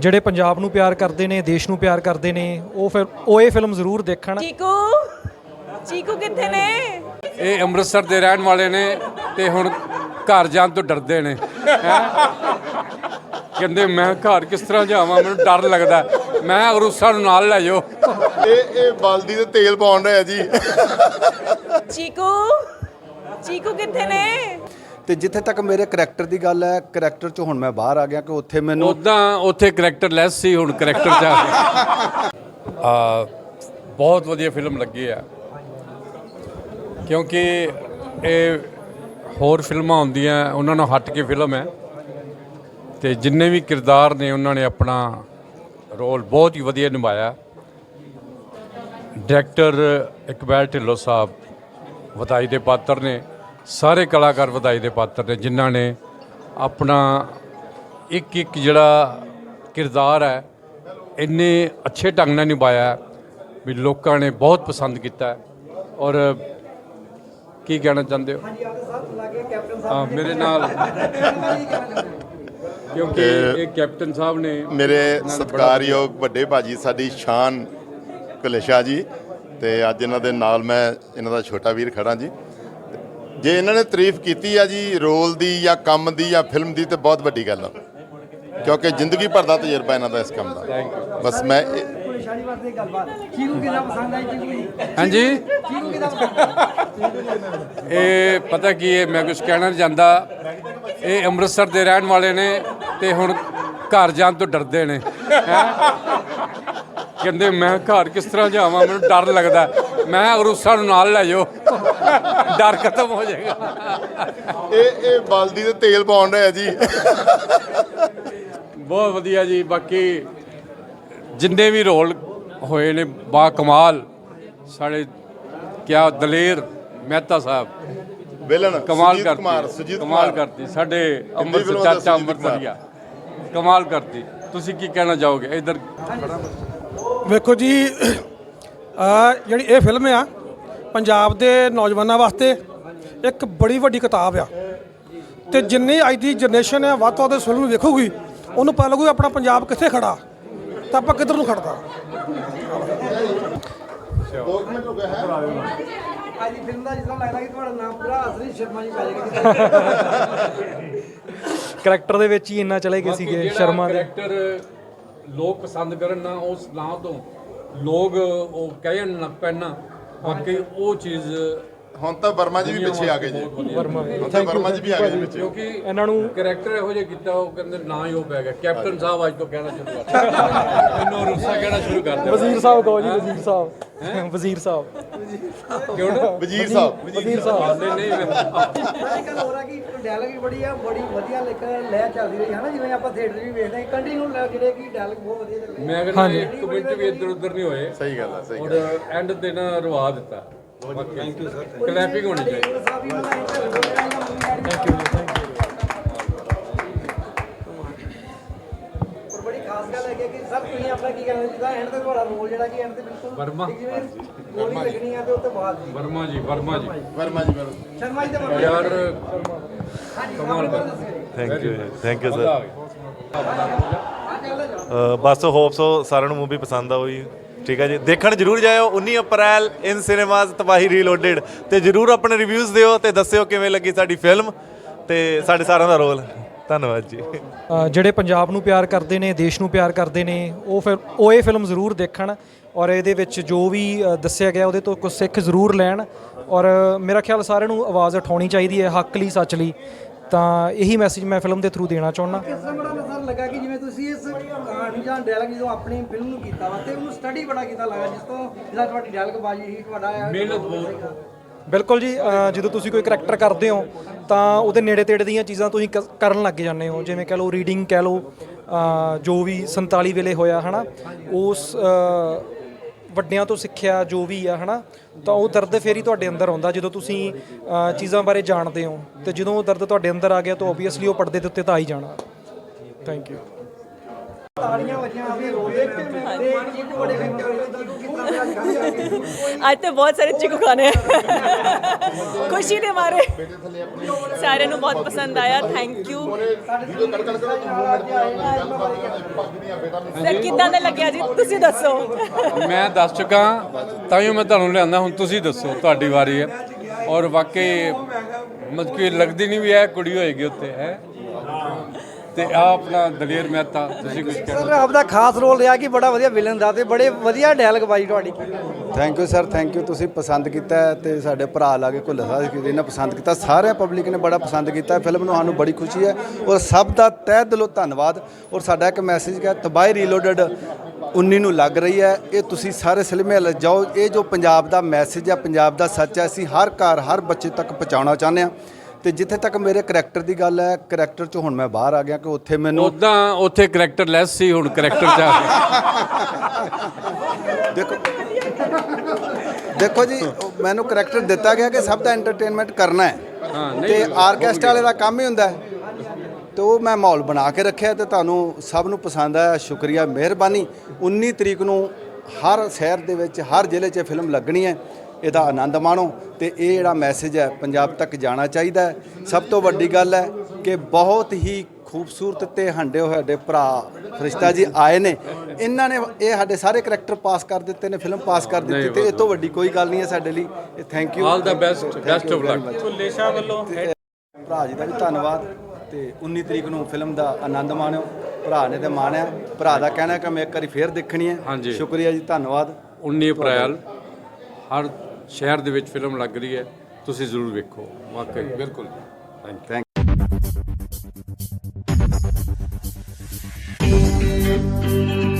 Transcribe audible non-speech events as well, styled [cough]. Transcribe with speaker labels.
Speaker 1: ਜਿਹੜੇ ਪੰਜਾਬ ਨੂੰ ਪਿਆਰ ਕਰਦੇ ਨੇ ਦੇਸ਼ ਨੂੰ ਪਿਆਰ ਕਰਦੇ ਨੇ ਉਹ ਫਿਰ ਉਹ ਇਹ ਫਿਲਮ ਜ਼ਰੂਰ ਦੇਖਣ।
Speaker 2: ਚੀਕੂ? ਚੀਕੂ ਕਿੱਥੇ ਨੇ?
Speaker 3: ਇਹ ਅੰਮ੍ਰਿਤਸਰ ਦੇ ਰਹਿਣ ਵਾਲੇ ਨੇ ਤੇ ਹੁਣ ਘਰ ਜਾਣ ਤੋਂ ਡਰਦੇ ਨੇ। ਕਹਿੰਦੇ ਮੈਂ ਘਰ ਕਿਸ ਤਰ੍ਹਾਂ ਜਾਵਾਂ? ਮੈਨੂੰ ਡਰ ਲੱਗਦਾ। ਮੈਂ ਅਰੂਸਾ ਨੂੰ ਨਾਲ ਲੈ ਜਾਓ।
Speaker 4: ਇਹ ਇਹ ਬਲਦੀ ਤੇ ਤੇਲ ਪਾਉਣ ਰਿਹਾ ਜੀ।
Speaker 2: ਚੀਕੂ ਚੀਕੂ ਕਿੱਥੇ ਨੇ?
Speaker 5: ਤੇ ਜਿੱਥੇ ਤੱਕ ਮੇਰੇ ਕਰੈਕਟਰ ਦੀ ਗੱਲ ਹੈ ਕਰੈਕਟਰ ਚੋਂ ਹੁਣ ਮੈਂ ਬਾਹਰ ਆ ਗਿਆ ਕਿ ਉੱਥੇ ਮੈਨੂੰ
Speaker 3: ਉਦਾਂ ਉੱਥੇ ਕਰੈਕਟਰ ਲੈਸ ਸੀ ਹੁਣ ਕਰੈਕਟਰ ਚ ਆ ਗਿਆ ਆ ਬਹੁਤ ਵਧੀਆ ਫਿਲਮ ਲੱਗੀ ਆ। ਕਿਉਂਕਿ ਇਹ ਹੋਰ ਫਿਲਮਾਂ ਹੁੰਦੀਆਂ ਉਹਨਾਂ ਨੂੰ ਹਟ ਕੇ ਫਿਲਮ ਹੈ। ਤੇ ਜਿੰਨੇ ਵੀ ਕਿਰਦਾਰ ਨੇ ਉਹਨਾਂ ਨੇ ਆਪਣਾ ਰੋਲ ਬਹੁਤ ਹੀ ਵਧੀਆ ਨਿਭਾਇਆ। ਡਾਇਰੈਕਟਰ ਇਕਬਾਲ ਢਿੱਲੋਂ ਸਾਹਿਬ ਵਧਾਈ ਦੇ ਪਾਤਰ ਨੇ ਸਾਰੇ ਕਲਾਕਾਰ ਵਧਾਈ ਦੇ ਪਾਤਰ ਨੇ ਜਿਨ੍ਹਾਂ ਨੇ ਆਪਣਾ ਇੱਕ ਇੱਕ ਜਿਹੜਾ ਕਿਰਦਾਰ ਹੈ ਇੰਨੇ ਅੱਛੇ ਢੰਗ ਨਾਲ ਨਿਭਾਇਆ ਵੀ ਲੋਕਾਂ ਨੇ ਬਹੁਤ ਪਸੰਦ ਕੀਤਾ ਔਰ ਕੀ ਕਹਿਣਾ ਚਾਹੁੰਦੇ ਹੋ? ਹਾਂ ਮੇਰੇ ਨਾਲ [laughs] ਕਿਉਂਕਿ ਇਹ ਕੈਪਟਨ ਸਾਹਿਬ ਨੇ
Speaker 4: ਮੇਰੇ ਸਤਿਕਾਰਯੋਗ ਵੱਡੇ ਭਾਜੀ ਸਾਡੀ ਸ਼ਾਨ ਕੁਲੇਸ਼ਾ ਜੀ ਤੇ ਅੱਜ ਇਹਨਾਂ ਦੇ ਨਾਲ ਮੈਂ ਇਹਨਾਂ ਦਾ ਛੋਟਾ ਵੀਰ ਖੜਾ ਜੀ। ਜੇ ਇਹਨਾਂ ਨੇ ਤਾਰੀਫ ਕੀਤੀ ਆ ਜੀ ਰੋਲ ਦੀ ਜਾਂ ਕੰਮ ਦੀ ਜਾਂ ਫਿਲਮ ਦੀ ਤੇ ਬਹੁਤ ਵੱਡੀ ਗੱਲ ਆ। ਕਿਉਂਕਿ ਜ਼ਿੰਦਗੀ ਭਰ ਦਾ ਤਜਰਬਾ ਇਹਨਾਂ ਦਾ ਇਸ ਕੰਮ ਦਾ। ਬਸ ਮੈਂ
Speaker 3: ਹਾਂਜੀ? ਇਹ ਪਤਾ ਕੀ ਹੈ ਮੈਂ ਕੁਝ ਕਹਿਣਾ ਨਹੀਂ ਚਾਹੁੰਦਾ। ਇਹ ਅੰਮ੍ਰਿਤਸਰ ਦੇ ਰਹਿਣ ਵਾਲੇ ਨੇ। ਤੇ ਹੁਣ ਘਰ ਜਾਣ ਤੋਂ ਡਰਦੇ ਨੇ। ਕਹਿੰਦੇ ਮੈਂ ਘਰ ਕਿਸ ਤਰ੍ਹਾਂ ਜਾਵਾਂ ਮੈਨੂੰ ਡਰ ਲੱਗਦਾ। ਮੈਂ ਅਰੂਸਾ ਨੂੰ ਨਾਲ ਲੈ ਜਾਓ। ਡਰ ਖਤਮ ਹੋ ਜਾਏਗਾ।
Speaker 4: ਇਹ ਇਹ ਬਲਦੀ ਤੇ ਤੇਲ ਪਾਉਣ ਰਿਹਾ ਜੀ।
Speaker 3: ਬਹੁਤ ਵਧੀਆ ਜੀ ਬਾਕੀ ਜਿੰਨੇ ਵੀ ਰੋਲ ਹੋਏ ਨੇ ਬਾ ਕਮਾਲ। ਸਾਡੇ ਕਿਆ ਦਲੇਰ ਮਹਿਤਾ ਸਾਹਿਬ।
Speaker 4: ਵਿਲਨ
Speaker 3: ਕਮਾਲ ਕਰਤੀ ਕਮਾਲ ਕਰਤੀ। ਸਾਡੇ
Speaker 4: ਦਾ
Speaker 3: ਚਾਚਾ
Speaker 4: ਸੁਜੀਤ ਕੁਮਾਰ।
Speaker 3: ਕਮਾਲ ਕਰਤੀ। ਤੁਸੀਂ ਕੀ ਕਹਿਣਾ ਚਾਹੋਗੇ? ਇਧਰ
Speaker 6: ਵੇਖੋ ਜੀ ਆ ਜਿਹੜੀ ਇਹ ਫਿਲਮ ਆ ਪੰਜਾਬ ਦੇ ਨੌਜਵਾਨਾਂ ਵਾਸਤੇ ਇੱਕ ਬੜੀ ਵੱਡੀ ਕਿਤਾਬ ਆ। ਤੇ ਜਿੰਨੀ ਅੱਜ ਦੀ ਜਨਰੇਸ਼ਨ ਹੈ ਵੱਧ ਤੋਂ ਵੱਧ ਫਿਲਮ ਨੂੰ ਵੇਖੂਗੀ ਉਹਨੂੰ ਪਤਾ ਲੱਗੂ ਆਪਣਾ ਪੰਜਾਬ ਕਿੱਥੇ ਖੜਾ। ਤਾਂ ਆਪਾਂ ਕਿੱਧਰ ਨੂੰ ਖੜਦਾ
Speaker 7: ਅੱਜ ਦੀ ਫਿਲਮ ਦਾ ਜਿਸ ਤਰ੍ਹਾਂ ਲੱਗਦਾ ਕਿ ਤੁਹਾਡਾ ਨਾਮ ਪੂਰਾ ਅਸਲੀ ਸ਼ਰਮਾ ਜੀ ਪੈ ਜਾਏਗਾ।
Speaker 1: ਕਰੈਕਟਰ ਦੇ ਵਿੱਚ ਹੀ ਇੰਨਾ ਚਲੇ ਗਏ ਸੀਗੇ ਸ਼ਰਮਾ ਦੇ।
Speaker 3: ਕਰੈਕਟਰ ਲੋਕ ਪਸੰਦ ਕਰਨ ਨਾ ਉਸ ਨਾਂ ਤੋਂ ਲੋਕ ਉਹ ਕਹਿਣ ਨਾ ਪੈਣਾ ਬਾਕੀ ਉਹ ਚੀਜ਼
Speaker 4: ਹੁਣ ਤਾਂ ਵਰਮਾ ਜੀ ਵੀ ਪਿੱਛੇ ਆ ਗਏ ਜੀ।
Speaker 1: ਵਰਮਾ
Speaker 4: ਹੁਣ ਤਾਂ ਵਰਮਾ ਜੀ ਵੀ ਆ ਗਏ ਜੀ ਪਿੱਛੇ।
Speaker 3: ਕਿਉਂਕਿ
Speaker 1: ਇਹਨਾਂ ਨੂੰ
Speaker 3: ਕਰੈਕਟਰ ਇਹੋ ਜਿਹਾ ਕੀਤਾ ਉਹ ਕਹਿੰਦੇ ਨਾ ਹੀ ਉਹ ਪੈ ਗਿਆ। ਕੈਪਟਨ ਸਾਹਿਬ ਅੱਜ ਤੋਂ ਕਹਿਣਾ ਸ਼ੁਰੂ ਕਰ ਇਹਨੂੰ ਰੁੱਸਾ ਕਹਿਣਾ ਸ਼ੁਰੂ ਕਰ ਦਿਆ
Speaker 1: ਵਜ਼ੀਰ ਸਾਹਿਬ ਕਹੋ ਜੀ ਵਜ਼ੀਰ ਸਾਹਿਬ। ਵਜ਼ੀਰ ਸਾਹਿਬ।
Speaker 3: ਕਿਉਂ ਨਾ?
Speaker 4: ਵਜ਼ੀਰ ਸਾਹਿਬ
Speaker 1: ਵਜ਼ੀਰ ਸਾਹਿਬ।
Speaker 3: ਨਹੀਂ ਨਹੀਂ। ਮੈਂ-
Speaker 7: ਅੱਜ ਕੱਲ ਹੋ ਰਿਹਾ ਕਿ ਡਾਇਲੌਗ ਵੀ ਬੜੀ ਆ ਬੜੀ ਵਧੀਆ ਲਿਖ ਲੈ ਚੱਲਦੀ ਰਹੀ ਹੈ ਨਾ ਜਿਵੇਂ ਆਪਾਂ ਥੀਏਟਰ ਵੀ ਵੇਖਦੇ ਹਾਂ ਕੰਟੀਨਿਊ ਜਿਹੜੇ ਕਿ ਡਾਇਲੌਗ ਬਹੁਤ ਵਧੀਆ ਚੱਲਦੇ
Speaker 3: ਮੈਂ ਕਹਿੰਦਾ ਇੱਕ ਮਿੰਟ ਵੀ ਇੱਧਰ ਉੱਧਰ ਨਹੀਂ ਹੋਏ।
Speaker 4: ਸਹੀ ਗੱਲ ਆ ਸਹੀ
Speaker 3: ਔਰ ਐਂਡ ਤੇ ਨਾ ਰਵਾ ਦਿੱਤਾ। ਥੈਂਕ ਯੂ ਸਰ ਕਲੈਪਿੰਗ ਹੋਣੀ ਚਾਹੀਦੀ
Speaker 7: ਸਾਹਿਬ ਵੀ ਬਣਾਏ ਥੈਂਕ ਯੂ ਬੜੀ ਖਾਸ ਗੱਲ ਹੈ ਕਿ ਸਰ ਤੁਸੀਂ ਆਪਣਾ ਕੀ ਕਹਿਣਾ ਚਾਹੁੰਦੇ ਐਂਡ ਤੇ ਤੁਹਾਡਾ ਰੋਲ ਜਿਹੜਾ ਕਿ ਐਂਡ ਤੇ ਬਿਲਕੁਲ
Speaker 3: ਵਰਮਾ।
Speaker 7: ਇੱਕ ਜਿਵੇਂ ਗੋਲੀ ਲੱਗਣੀ ਆ ਤੇ ਉਸ ਤੋਂ ਬਾਅਦ ਜੀ
Speaker 3: ਵਰਮਾ ਜੀ ਵਰਮਾ ਜੀ
Speaker 4: ਵਰਮਾ ਜੀ ਵਰਮਾ
Speaker 7: ਸ਼ਰਮਾ ਜੀ ਦਾ
Speaker 3: ਯਾਰ
Speaker 7: ਹਾਂਜੀ
Speaker 3: ਕਮਾਲ ਕਰ
Speaker 8: ਥੈਂਕ ਯੂ ਥੈਂਕ ਯੂ
Speaker 3: ਮਜ਼ਾ ਆ
Speaker 8: ਸਰ
Speaker 3: ਗਿਆ
Speaker 8: ਬਸ ਹੋਪ ਸੋ ਸਾਰਿਆਂ ਨੂੰ ਮੂਵੀ ਪਸੰਦ ਆਉਈ ਠੀਕ ਹੈ ਜੀ। ਦੇਖਣ ਜਰੂਰ ਜਾਇਓ 19 ਅਪ੍ਰੈਲ ਇਨ ਸਿਨੇਮਾਜ਼ ਤਬਾਹੀ ਰੀਲੋਡਡ ਤੇ ਜਰੂਰ ਆਪਣੇ ਰਿਵਿਊਜ਼ ਦਿਓ ਤੇ ਦੱਸਿਓ ਕਿਵੇਂ ਲੱਗੀ ਸਾਡੀ ਫਿਲਮ ਤੇ ਸਾਡੇ ਸਾਰਿਆਂ ਦਾ ਰੋਲ। ਧੰਨਵਾਦ ਜੀ।
Speaker 1: ਜਿਹੜੇ ਪੰਜਾਬ ਨੂੰ ਪਿਆਰ ਕਰਦੇ ਨੇ, ਦੇਸ਼ ਨੂੰ ਪਿਆਰ ਕਰਦੇ ਨੇ, ਉਹ ਫਿਰ ਉਹ ਇਹ ਫਿਲਮ ਜ਼ਰੂਰ ਦੇਖਣ ਔਰ ਇਹਦੇ ਵਿੱਚ ਜੋ ਵੀ ਦੱਸਿਆ ਗਿਆ ਉਹਦੇ ਤੋਂ ਕੁਝ ਸਿੱਖ ਜ਼ਰੂਰ ਲੈਣ ਔਰ ਮੇਰਾ ਖਿਆਲ ਸਾਰਿਆਂ ਨੂੰ ਆਵਾਜ਼ ਉਠਾਉਣੀ ਚਾਹੀਦੀ ਹੈ, ਹੱਕ ਲਈ, ਸੱਚ ਲਈ। ਤਾਂ ਇਹੀ ਮੈਸੇਜ ਮੈਂ ਫਿਲਮ ਦੇ ਥਰੂ ਦੇਣਾ ਚਾਹੁੰਦਾ।
Speaker 7: ਕਿਸ ਤਰ੍ਹਾਂ ਬੜਾ ਸਰ ਲੱਗਾ ਕਿ ਜਿਵੇਂ ਤੁਸੀਂ ਇਸ ਕਹਾਣੀ ਜਾਂ ਡਾਇਲੌਗ ਜਦੋਂ ਆਪਣੀ ਫਿਲਮ ਨੂੰ ਕੀਤਾ ਵਾ ਤੇ ਉਹਨੂੰ ਸਟੱਡੀ ਬੜਾ ਕੀਤਾ ਲੱਗਾ ਜਿਸ ਤੋਂ ਜਿਹੜਾ ਤੁਹਾਡੀ ਡਾਇਲੌਗ ਬਾਜੀ ਸੀ ਤੁਹਾਡਾ
Speaker 3: ਮਿਹਨਤ ਬਹੁਤ।
Speaker 1: ਬਿਲਕੁਲ ਜੀ ਜਦੋਂ ਤੁਸੀਂ ਕੋਈ ਕਰੈਕਟਰ ਕਰਦੇ ਹੋ ਤਾਂ ਉਹਦੇ ਨੇੜੇ ਤੇੜੇ ਦੀਆਂ ਚੀਜ਼ਾਂ ਤੁਸੀਂ ਕਰਨ ਲੱਗ ਜਾਂਦੇ ਹੋ। ਜਿਵੇਂ ਕਹ ਲਓ ਰੀਡਿੰਗ ਕਹਿ ਲਓ ਜੋ ਵੀ 47 ਵੇਲੇ ਹੋਇਆ ਹਨਾ ਉਸ ਵੱਡਿਆਂ ਤੋਂ ਸਿੱਖਿਆ ਜੋ ਵੀ ਆ ਹਨਾ ਤਾਂ ਉਹ ਦਰਦ ਫੇਰ ਹੀ ਤੁਹਾਡੇ ਅੰਦਰ ਆਉਂਦਾ ਜਦੋਂ ਤੁਸੀਂ ਅ, ਚੀਜ਼ਾਂ ਬਾਰੇ ਜਾਣਦੇ ਹੋ। ਤੇ ਜਦੋਂ ਉਹ ਦਰਦ ਤੁਹਾਡੇ ਅੰਦਰ ਆ ਗਿਆ ਤਾਂ ਓਬਵੀਅਸਲੀ ਉਹ ਪਰਦੇ ਦੇ ਉੱਤੇ ਤਾਂ ਆ ਹੀ ਜਾਣਾ। ਥੈਂਕ ਯੂ
Speaker 7: ਤਾੜੀਆਂ ਵੱਜੀਆਂ ਆਪੇ ਦੇਖ ਤੇ ਚੀਕੂ ਬੜੇ ਫੇਮਸ ਹੋਏ ਅੱਜ
Speaker 2: ਤੇ ਬਹੁਤ ਸਾਰੇ ਚੀਕੂ ਖਾਣੇ ਖੁਸ਼ੀ ਦੇ ਮਾਰੇ। ਸਾਰਿਆਂ ਨੂੰ ਬਹੁਤ ਪਸੰਦ ਆਇਆ। ਥੈਂਕ ਯੂ ਸਰ, ਕਿੱਦਾਂ ਦਾ ਲੱਗਿਆ ਜੀ? ਤੁਸੀਂ ਦੱਸੋ।
Speaker 3: ਮੈਂ ਦੱਸ ਚੁੱਕਾ ਤਾਂ ਹੀ ਮੈਂ ਤੁਹਾਨੂੰ ਲਿਆਂਦਾ। ਹੁਣ ਤੁਸੀਂ ਦੱਸੋ, ਤੁਹਾਡੀ ਵਾਰੀ ਹੈ। ਔਰ ਵਾਕਈ, ਮਤਲਬ ਕਿ ਲੱਗਦੀ ਨਹੀਂ ਵੀ ਹੈ ਕੁੜੀ ਹੋਏਗੀ ਉੱਤੇ ਹੈ? ਤੇ ਆ ਆਪਣਾ ਦਲੇਰ ਮਹਿਤਾ ਤੁਸੀਂ ਕੁਝ ਕਹਿਣਾ?
Speaker 7: ਸਰ ਆਪਦਾ ਖਾਸ ਰੋਲ ਰਿਹਾ ਕਿ ਬੜਾ ਵਧੀਆ ਵਿਲਨ ਦਾ ਤੇ ਬੜੇ ਵਧੀਆ ਡਾਇਲੌਗ ਬਾਈ ਤੁਹਾਡੀ।
Speaker 5: Thank you sir thank you ਤੁਸੀਂ ਪਸੰਦ ਕੀਤਾ ਹੈ ਤੇ ਸਾਡੇ ਭਰਾ ਲਾਗੇ ਘੁੱਲ ਸਾਹਿਬ ਨੇ ਪਸੰਦ ਕੀਤਾ। ਸਾਰੇ ਪਬਲਿਕ ਨੇ ਬੜਾ ਪਸੰਦ ਕੀਤਾ ਫਿਲਮ ਨੂੰ ਸਾਨੂੰ ਬੜੀ ਖੁਸ਼ੀ ਹੈ। ਔਰ ਸਭ ਦਾ ਤਹਿ ਦਿਲੋਂ ਧੰਨਵਾਦ। ਔਰ ਸਾਡਾ ਇੱਕ ਮੈਸੇਜ ਹੈ ਤਬਾਈ ਰੀਲੋਡਡ 19 ਨੂੰ ਲੱਗ ਰਹੀ ਹੈ। ਇਹ ਤੁਸੀਂ ਸਾਰੇ ਸਿਨੇਮੇ ਵੱਲ ਜਾਓ। ਇਹ ਜੋ ਪੰਜਾਬ ਦਾ ਮੈਸੇਜ ਹੈ ਪੰਜਾਬ ਦਾ ਸੱਚ ਹੈ ਅਸੀਂ ਹਰ ਘਰ ਹਰ ਬੱਚੇ ਤੱਕ ਪਹੁੰਚਾਉਣਾ ਚਾਹੁੰਦੇ ਹਾਂ। ਤੇ ਜਿੱਥੇ ਤੱਕ ਮੇਰੇ ਕਰੈਕਟਰ ਦੀ ਗੱਲ ਹੈ ਕਰੈਕਟਰ 'ਚ ਹੁਣ ਮੈਂ ਬਾਹਰ ਆ ਗਿਆ ਕਿ ਉੱਥੇ ਮੈਨੂੰ
Speaker 3: ਉਦਾਂ ਉੱਥੇ ਕਰੈਕਟਰ ਲੈਸ ਸੀ ਹੁਣ ਕਰੈਕਟਰ ਚ ਆ ਗਿਆ।
Speaker 5: ਦੇਖੋ ਦੇਖੋ ਜੀ ਮੈਨੂੰ ਕਰੈਕਟਰ ਦਿੱਤਾ ਗਿਆ ਕਿ ਸਭ ਦਾ ਐਂਟਰਟੇਨਮੈਂਟ ਕਰਨਾ ਹੈ।
Speaker 3: ਹਾਂ,
Speaker 5: ਤੇ ਆਰਕੈਸਟਰਾ ਵਾਲੇ ਦਾ ਕੰਮ ਹੀ ਹੁੰਦਾ ਹੈ। ਤੇ ਉਹ ਮੈਂ ਮਾਹੌਲ ਬਣਾ ਕੇ ਰੱਖਿਆ ਤੇ ਤੁਹਾਨੂੰ ਸਭ ਨੂੰ ਪਸੰਦ ਆਇਆ। ਸ਼ੁਕਰੀਆ ਮਿਹਰਬਾਨੀ। 19 ਤਰੀਕ ਨੂੰ ਹਰ ਸ਼ਹਿਰ ਦੇ ਵਿੱਚ ਹਰ ਜ਼ਿਲ੍ਹੇ 'ਚ ਫਿਲਮ ਲੱਗਣੀ ਹੈ। ਇਹਦਾ ਆਨੰਦ ਮਾਣੋ ਤੇ ਇਹ ਜਿਹੜਾ ਮੈਸੇਜ ਹੈ ਪੰਜਾਬ ਤੱਕ ਜਾਣਾ ਚਾਹੀਦਾ ਸਭ ਤੋਂ ਵੱਡੀ ਗੱਲ ਹੈ ਕਿ ਬਹੁਤ ਹੀ ਖੂਬਸੂਰਤ ਤੇ ਹੰਡੇ ਹੋਏ ਸਾਡੇ ਭਰਾ ਫਰਿਸ਼ਤਾ ਜੀ ਆਏ ਨੇ। ਇਹਨਾਂ ਨੇ ਇਹ ਸਾਡੇ ਸਾਰੇ ਕਰੈਕਟਰ ਪਾਸ ਕਰ ਦਿੱਤੇ ਨੇ ਫਿਲਮ ਪਾਸ ਕਰ ਦਿੱਤੀ ਤੇ ਇਹ ਤੋਂ ਵੱਡੀ ਕੋਈ ਗੱਲ ਨਹੀਂ ਹੈ ਸਾਡੇ ਲਈ। ਇਹ thank you
Speaker 3: all the best best of luck
Speaker 5: ਭਰਾ ਜੀ ਦਾ ਵੀ ਧੰਨਵਾਦ ਤੇ 19 ਤਰੀਕ ਨੂੰ ਫਿਲਮ ਦਾ ਆਨੰਦ ਮਾਣਿਓ। ਭਰਾ ਨੇ ਤੇ ਮਾਣਿਆ। ਭਰਾ ਦਾ ਕਹਿਣਾ ਕਿ ਮੈਂ ਇੱਕ ਵਾਰੀ ਫੇਰ ਦੇਖਣੀ ਹੈ।
Speaker 3: ਹਾਂਜੀ।
Speaker 5: ਸ਼ੁਕਰੀਆ ਜੀ ਧੰਨਵਾਦ।
Speaker 3: 19 ਅਪ੍ਰੈਲ। ਹਰ ਸ਼ਹਿਰ ਦੇ ਵਿੱਚ ਫਿਲਮ ਲੱਗ ਰਹੀ ਹੈ, ਤੁਸੀਂ ਜ਼ਰੂਰ ਵੇਖੋ। ਵਾਕਈ, ਬਿਲਕੁਲ। Thank you